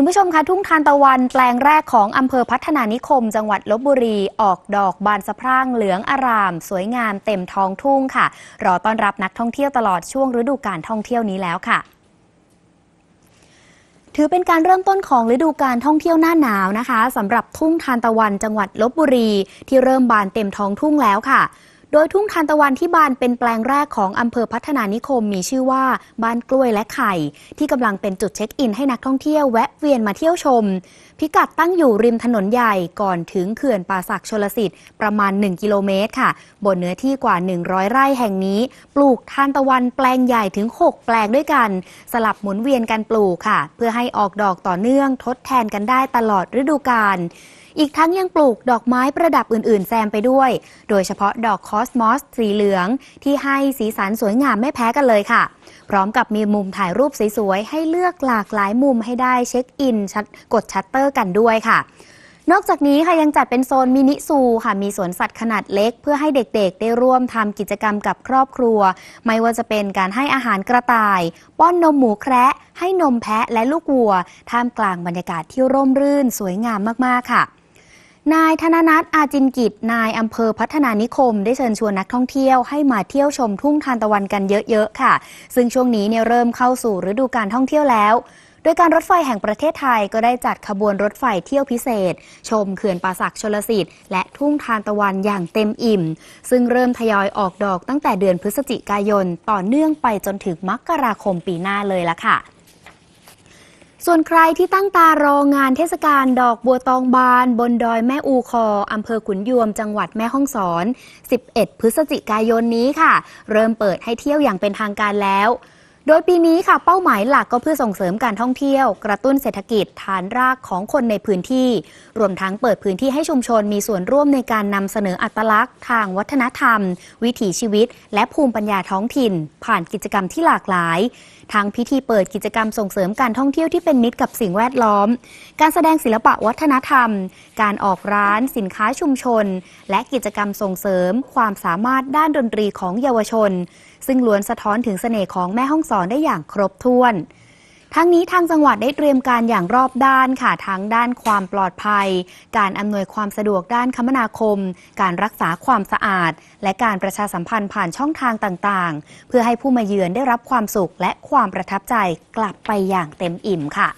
คุณผู้ชมคะทุ่งทานตะวันแปลงแรกของอำเภอพัฒนานิคม จังหวัดลบบุรี ออกดอกบานสะพรั่งเหลืองอาราม สวยงามเต็มท้องทุ่งค่ะ รอต้อนรับนักท่องเที่ยวตลอดช่วงฤดูการท่องเที่ยวนี้แล้วค่ะถือเป็นการเริ่มต้นของฤดูการท่องเที่ยวหน้าหนาวนะคะสำหรับทุ่งทานตะวันจังหวัดลบบุรี ที่เริ่มบานเต็มท้องทุ่งแล้วค่ะ โดยทุ่งทานตะวันที่บานเป็นแปลงแรกของอำเภอพัฒนานิคมมีชื่อว่าบ้านกล้วยและไข่ ที่กำลังเป็นจุดเช็คอินให้นักท่องเที่ยวแวะเวียนมาเที่ยวชม พิกัดตั้งอยู่ริมถนนใหญ่ก่อนถึงเขื่อนป่าสักชลสิทธิ์ประมาณ 1 กิโลเมตรค่ะ บนเนื้อที่กว่า 100 ไร่แห่งนี้ ปลูกทานตะวันแปลงใหญ่ถึง 6 แปลงด้วยกัน สลับหมุนเวียนกันปลูกค่ะ เพื่อให้ออกดอกต่อเนื่องทดแทนกันได้ตลอดฤดูกาล อีกทั้งยังปลูกดอกไม้ประดับอื่น ๆ แซมไปด้วย โดยเฉพาะดอกคอสมอสสีเหลือง ที่ให้สีสันสวยงามไม่แพ้กันเลยค่ะ พร้อมกับมีมุมถ่ายรูปสวย ๆ ให้เลือกหลากหลายมุมให้ได้เช็คอินกดชัตเตอร์กันด้วยค่ะนอกจากนี้ค่ะยังจัดเป็นโซนมินิซูค่ะมีสวนสัตว์ขนาดเล็ก เพื่อให้เด็กๆ ได้ร่วมทำกิจกรรมกับครอบครัว ไม่ว่าจะเป็นการให้อาหารกระต่าย ป้อนนมหมูแคระให้นมแพะและลูกวัว ท่ามกลางบรรยากาศที่ร่มรื่นสวยงามมากๆค่ะ นายธนนัทอาจินกิจ นายอำเภอพัฒนานิคม ได้เชิญชวนนักท่องเที่ยวให้มาเที่ยวชมทุ่งทานตะวันกันเยอะๆค่ะ ซึ่งช่วงนี้เนี่ยเริ่มเข้าสู่ฤดูการท่องเที่ยวแล้ว โดยการรถไฟแห่งประเทศไทยก็ได้จัดขบวนรถไฟเที่ยวพิเศษ ชมเขื่อนป่าสักชลสิทธิ์และทุ่งทานตะวันอย่างเต็มอิ่ม ซึ่งเริ่มทยอยออกดอกตั้งแต่เดือนพฤศจิกายน ต่อเนื่องไปจนถึงมกราคมปีหน้าเลยละค่ะ ส่วนใครที่ตั้งตารองานเทศกาลดอกบัวตองบาน บนดอยแม่อูคออำเภอขุนยวมจังหวัดแม่ฮ่องสอน 11 พฤศจิกายนนี้ค่ะ เริ่มเปิดให้เที่ยวอย่างเป็นทางการแล้ว โดยปีนี้ค่ะเป้าหมายหลักก็เพื่อส่งเสริมการท่องเที่ยว กระตุ้นเศรษฐกิจฐานรากของคนในพื้นที่ รวมทั้งเปิดพื้นที่ให้ชุมชนมีส่วนร่วมในการนำเสนออัตลักษณ์ ทางวัฒนธรรม วิถีชีวิต และภูมิปัญญาท้องถิ่น ผ่านกิจกรรมที่หลากหลายทั้งพิธีเปิดกิจกรรมส่งเสริมการท่องเที่ยวที่เป็นมิตรกับสิ่งแวดล้อม การแสดงศิลปะวัฒนธรรม การออกร้านสินค้าชุมชน และกิจกรรมส่งเสริม ความสามารถด้านดนตรีของเยาวชน ซึ่งล้วนสะท้อนถึงเสน่ห์ของแม่ห้องสอนได้อย่างครบถ้วน ทั้งนี้ทางจังหวัดได้เตรียมการอย่างรอบด้านค่ะทั้งด้านความปลอดภัย การอำนวยความสะดวกด้านคมนาคม การรักษาความสะอาด และการประชาสัมพันธ์ผ่านช่องทางต่างๆ เพื่อให้ผู้มาเยือนได้รับความสุขและความประทับใจกลับไปอย่างเต็มอิ่มค่ะ